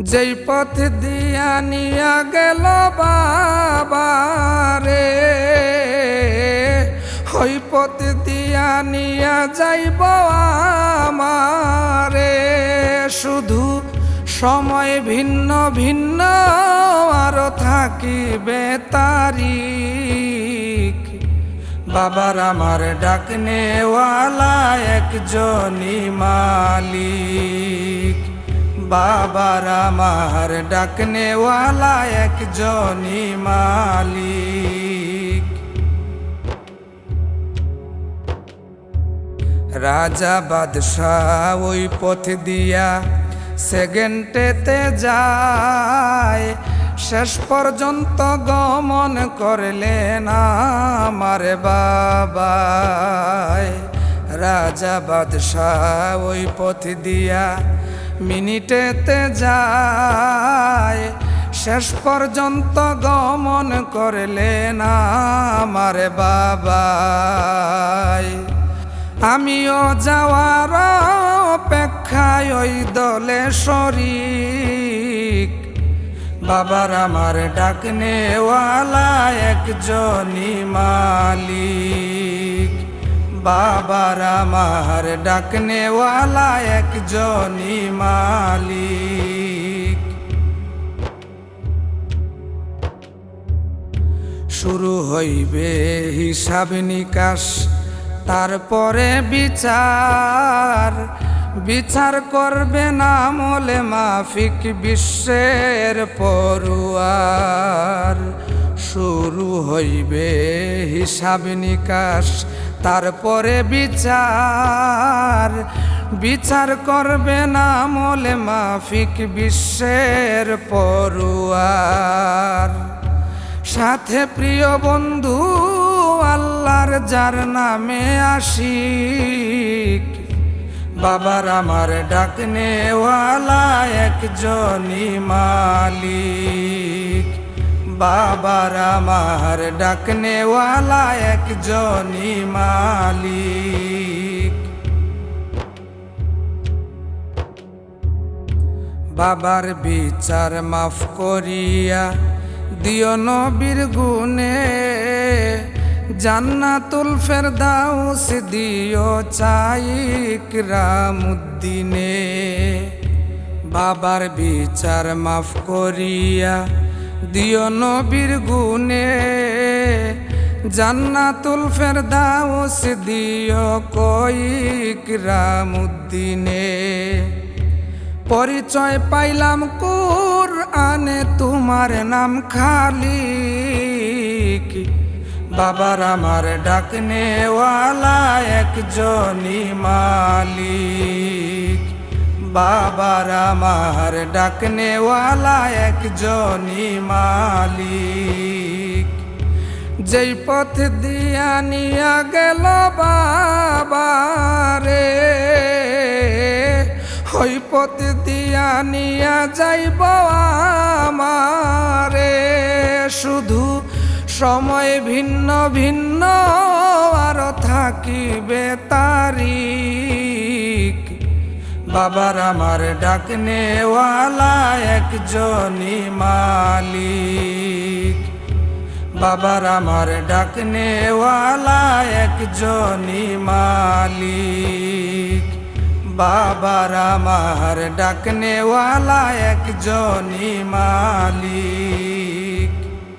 যেই পথ দিয়া নিয়া গেল বাবা রে ওই পথ দিয়া নিয়া যাইব আমারে। শুধু সময় ভিন্ন ভিন্ন, আরও থাকিবে তারিখ। বাবার আমার ডাকনেওয়ালা একজনই মালিক। বাবার আমার ডাকনেওয়ালা একজনই মালিক। রাজা বাদশাহ ওই পথ দিয়া সেকেন্ডেতে যায়। শেষ পর্যন্ত গমন করলেন আমার বাবায় রাজা বাদশাহ ওই পথ দিয়া মিনিটেতে যায়। শেষ পর্যন্ত গমন করলেন আমার বাবায় আমিও যাওয়ার অপেক্ষায় ওই দলে শরিক। বাবার আমার ডাকনেওয়ালা একজনই মালিক। বাবার আমার ডাকনেওয়ালা একজনই মালিক। শুরু হইবে হিসাব নিকাশ, তারপরে বিচার। বিচার করবে না মলে মাফিক বিশ্বের পড়ুয়ার শুরু হইবে হিসাব নিকাশ তারপরে বিচার বিচার করবে না মলে মাফিক বিশ্বের পড়ুয়ার সাথে প্রিয় বন্ধু, আল্লাহর যার নামে আশিক, বাবার আমার ডাকনেওয়ালা একজনই মালিক। বাবার আমার ডাকনেওয়ালা একজনই মালিক। বাবার বিচার মাফ করিয়া দিও নবীর গুনে জান্নাতুল ফেরদাউস দিও চাইক রামুদ্দিনে বাবার বিচার মাফ করিয়া দিও নবীর গুনে জান্নাতুল ফেরদাউস দিও কইক রামুদ্দিনে পরিচয় পাইলাম কুর আনে তোমার নাম খালিক। বাবার আমার ডাকনেওয়ালা একজনই মালিক। বাবার আমার ডাকনেওয়ালা একজনই মালিক। যেই পথ দিয়া নিয়া গেল বাবা রে ওই পথ দিয়া নিয়া যাইব আমারে। শুধু সময় ভিন্ন ভিন্ন, আর থাকিবে তারিখ বাবার আমার ডাকনেওয়ালা একজনই মালিক। বাবার আমার ডাকনেওয়ালা একজনই মালিক। বাবার আমার ডাকনেওয়ালা একজনই মালিক।